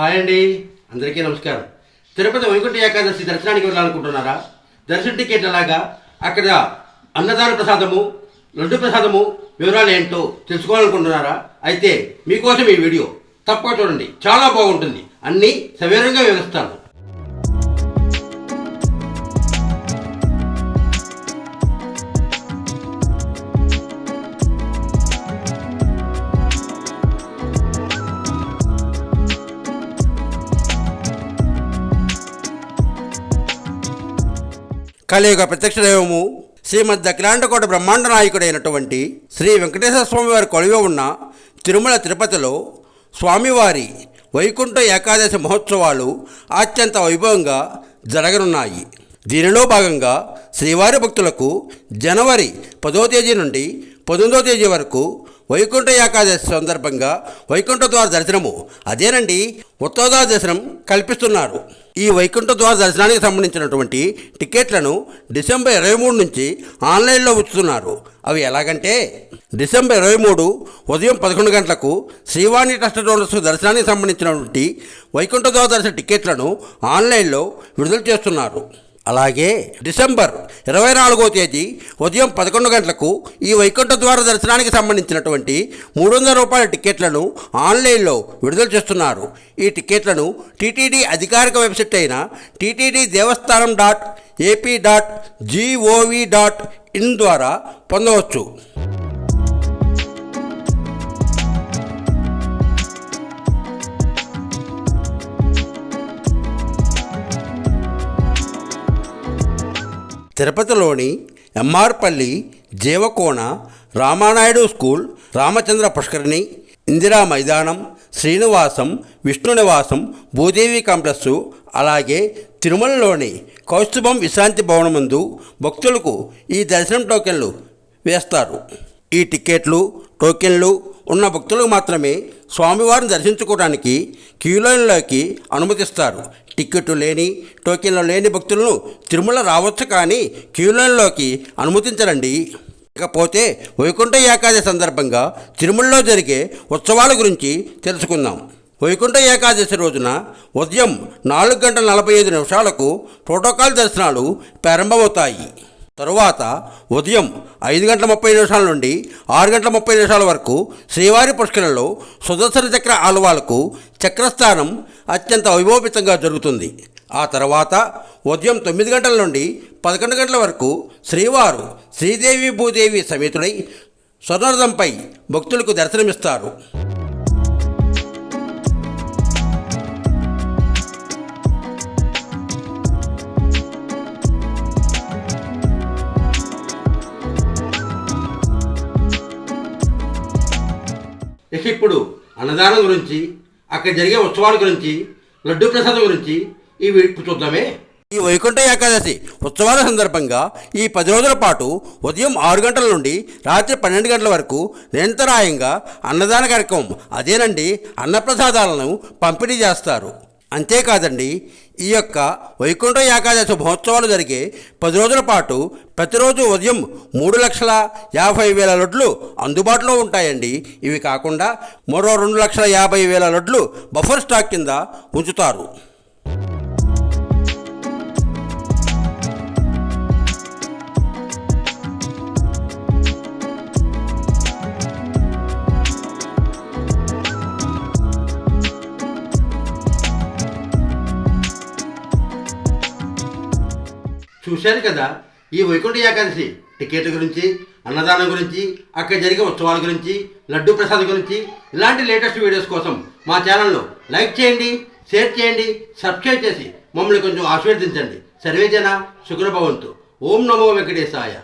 Hi అండి. అందరికీ నమస్కారం. తిరుపతి వైకుంఠ ఏకాదశి దర్శనానికి వెళ్ళాలనుకుంటున్నారా? దర్శన టికెట్ ఎలాగా అక్కడ అన్నదాన ప్రసాదము లడ్డు ప్రసాదము వివరాలు ఏంటో తెలుసుకోవాలనుకుంటున్నారా? అయితే మీకోసం ఈ వీడియో తప్పక చూడండి. చాలా బాగుంటుంది. అన్నీ సవివరంగా వివరిస్తాను. కలియుగ ప్రత్యక్ష దైవము శ్రీమద్ అఖిలాండకోట బ్రహ్మాండ నాయకుడైనటువంటి శ్రీ వెంకటేశ్వర స్వామి వారి కొలువ ఉన్న తిరుమల తిరుపతిలో స్వామివారి వైకుంఠ ఏకాదశి మహోత్సవాలు అత్యంత వైభవంగా జరగనున్నాయి. దీనిలో భాగంగా శ్రీవారి భక్తులకు జనవరి పదో తేదీ నుండి పంతొమ్మిదో తేదీ వరకు వైకుంఠ ఏకాదశి సందర్భంగా వైకుంఠ ద్వార దర్శనము. అదేనండి ఉత్తరద్వార దర్శనం కల్పిస్తున్నారు. ఈ వైకుంఠ ద్వార దర్శనానికి సంబంధించినటువంటి టికెట్లను డిసెంబర్ ఇరవై మూడు నుంచి ఆన్లైన్లో ఉంచుతున్నారు అవి ఎలాగంటే డిసెంబర్ ఇరవై మూడు ఉదయం పదకొండు గంటలకు శ్రీవాణి ట్రస్ట్ డోనర్స్ దర్శనానికి సంబంధించినటువంటి వైకుంఠ ద్వార దర్శన టికెట్లను ఆన్లైన్లో విడుదల చేస్తున్నారు. అలాగే డిసెంబర్ ఇరవై నాలుగో తేదీ ఉదయం పదకొండు గంటలకు ఈ వైకుంఠ ద్వార దర్శనానికి సంబంధించినటువంటి మూడు వందల రూపాయల టికెట్లను ఆన్లైన్లో విడుదల చేస్తున్నారు. ఈ టికెట్లను టీటీడీ అధికారిక వెబ్సైట్ అయిన TTD Devasthanam dot AP dot G O V dot in ద్వారా పొందవచ్చు. తిరుపతిలోని ఎంఆర్పల్లి జీవకోణ రామానాయుడు స్కూల్ రామచంద్ర పుష్కరిణి ఇందిరా మైదానం శ్రీనివాసం విష్ణు నివాసం భూదేవి కాంప్లెక్స్ అలాగే తిరుమలలోని కౌస్తుభం విశ్రాంతి భవనం ముందు భక్తులకు ఈ దర్శనం టోకెన్లు వేస్తారు. ఈ టికెట్లు టోకెన్లు ఉన్న భక్తులకు మాత్రమే స్వామివారిని దర్శించుకోవడానికి క్యూలైన్లోకి అనుమతిస్తారు. టిక్కెట్లు లేని టోకెన్లు లేని భక్తులను తిరుమల రావచ్చు కానీ క్యూలైన్లోకి అనుమతించరండి. ఇకపోతే వైకుంఠ ఏకాదశి సందర్భంగా తిరుమలలో జరిగే ఉత్సవాల గురించి తెలుసుకుందాం. వైకుంఠ ఏకాదశి రోజున ఉదయం నాలుగు గంటల నలభై ఐదు నిమిషాలకు ప్రోటోకాల్ దర్శనాలు ప్రారంభమవుతాయి. తరువాత ఉదయం ఐదు గంటల ముప్పై నిమిషాల నుండి ఆరు గంటల ముప్పై నిమిషాల వరకు శ్రీవారి పుష్కరంలో సుదర్శన చక్ర ఆలవాలకు చక్రస్థానం అత్యంత వైభోపితంగా జరుగుతుంది. ఆ తర్వాత ఉదయం తొమ్మిది గంటల నుండి పదకొండు గంటల వరకు శ్రీవారు శ్రీదేవి భూదేవి సమేతుడై స్వర్ణరథంపై భక్తులకు దర్శనమిస్తారు. ఇక ఇప్పుడు అన్నదానం గురించి అక్కడ జరిగే ఉత్సవాల గురించి లడ్డూ ప్రసాదం గురించి ఈ చూద్దామే. ఈ వైకుంఠ ఏకాదశి ఉత్సవాల సందర్భంగా ఈ పది రోజుల పాటు ఉదయం ఆరు గంటల నుండి రాత్రి పన్నెండు గంటల వరకు నిరంతరాయంగా అన్నదాన కార్యక్రమం అదేనండి అన్నప్రసాదాలను పంపిణీ చేస్తారు. అంతేకాదండి ఈ యొక్క వైకుంఠ ఏకాదశి మహోత్సవాలు జరిగే పది రోజుల పాటు ప్రతిరోజు ఉదయం మూడు లక్షల యాభై వేల లడ్లు అందుబాటులో ఉంటాయండి. ఇవి కాకుండా మరో రెండు లక్షల యాభై వేల లడ్లు బఫర్ స్టాక్ కింద ఉంచుతారు. చూశారు కదా ఈ వైకుంఠ ఏకాదశి టికెట్ గురించి అన్నదానం గురించి అక్కడ జరిగే ఉత్సవాల గురించి లడ్డు ప్రసాదం గురించి ఇలాంటి లేటెస్ట్ వీడియోస్ కోసం మా ఛానల్లో లైక్ చేయండి షేర్ చేయండి సబ్స్క్రైబ్ చేసి మమ్మల్ని కొంచెం ఆశీర్వదించండి. సర్వేజన శుక్రభవంతు ఓం నమో వెంకటేశాయ.